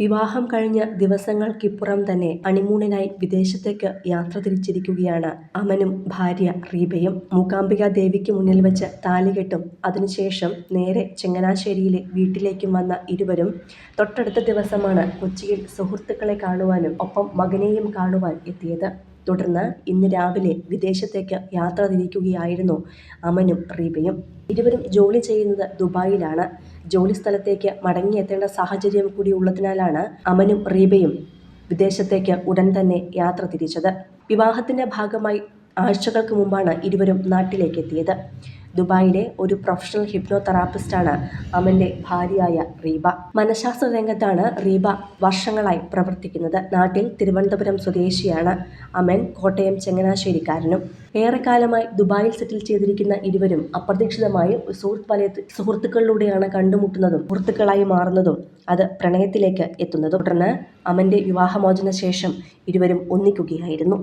വിവാഹം കഴിഞ്ഞ ദിവസങ്ങൾക്കിപ്പുറം തന്നെ അണിമൂണിനായി വിദേശത്തേക്ക് യാത്ര തിരിച്ചിരിക്കുകയാണ് അമനും ഭാര്യ റീബയും. മൂകാംബിക ദേവിക്ക് മുന്നിൽ വെച്ച് താലികെട്ടും അതിനുശേഷം നേരെ ചങ്ങനാശ്ശേരിയിലെ വീട്ടിലേക്കും വന്ന ഇരുവരും തൊട്ടടുത്ത ദിവസമാണ് കൊച്ചിയിൽ സുഹൃത്തുക്കളെ കാണുവാനും ഒപ്പം മകനെയും കാണുവാൻ എത്തിയത്. തുടർന്ന് ഇന്ന് രാവിലെ വിദേശത്തേക്ക് യാത്ര തിരിക്കുകയായിരുന്നു അമനും റീബയും. ഇരുവരും ജോലി ചെയ്യുന്നത് ദുബായിലാണ്. ജോലി സ്ഥലത്തേക്ക് മടങ്ങിയെത്തേണ്ട സാഹചര്യം കൂടി ഉള്ളതിനാലാണ് അമനും റീബയും വിദേശത്തേക്ക് ഉടൻ തന്നെ യാത്ര തിരിച്ചത്. വിവാഹത്തിന്റെ ഭാഗമായി ആഴ്ചകൾക്ക് മുമ്പാണ് ഇരുവരും നാട്ടിലേക്കെത്തിയത്. ദുബായിലെ ഒരു പ്രൊഫഷണൽ ഹിപ്നോ തെറാപ്പിസ്റ്റാണ് അമന്റെ ഭാര്യയായ റീബ. മനഃശാസ്ത്ര രംഗത്താണ് റീബ വർഷങ്ങളായി പ്രവർത്തിക്കുന്നത്. നാട്ടിൽ തിരുവനന്തപുരം സ്വദേശിയാണ് അമൻ. കോട്ടയം ചങ്ങനാശ്ശേരിക്കാരനും. ഏറെക്കാലമായി ദുബായിൽ സെറ്റിൽ ചെയ്തിരിക്കുന്ന ഇരുവരും അപ്രതീക്ഷിതമായി സുഹൃത്ത് വലയത്തിൽ സുഹൃത്തുക്കളിലൂടെയാണ് കണ്ടുമുട്ടുന്നതും സുഹൃത്തുക്കളായി മാറുന്നതും അത് പ്രണയത്തിലേക്ക് എത്തുന്നതും. തുടർന്ന് അമന്റെ വിവാഹമോചന ശേഷം ഇരുവരും ഒന്നിക്കുകയായിരുന്നു.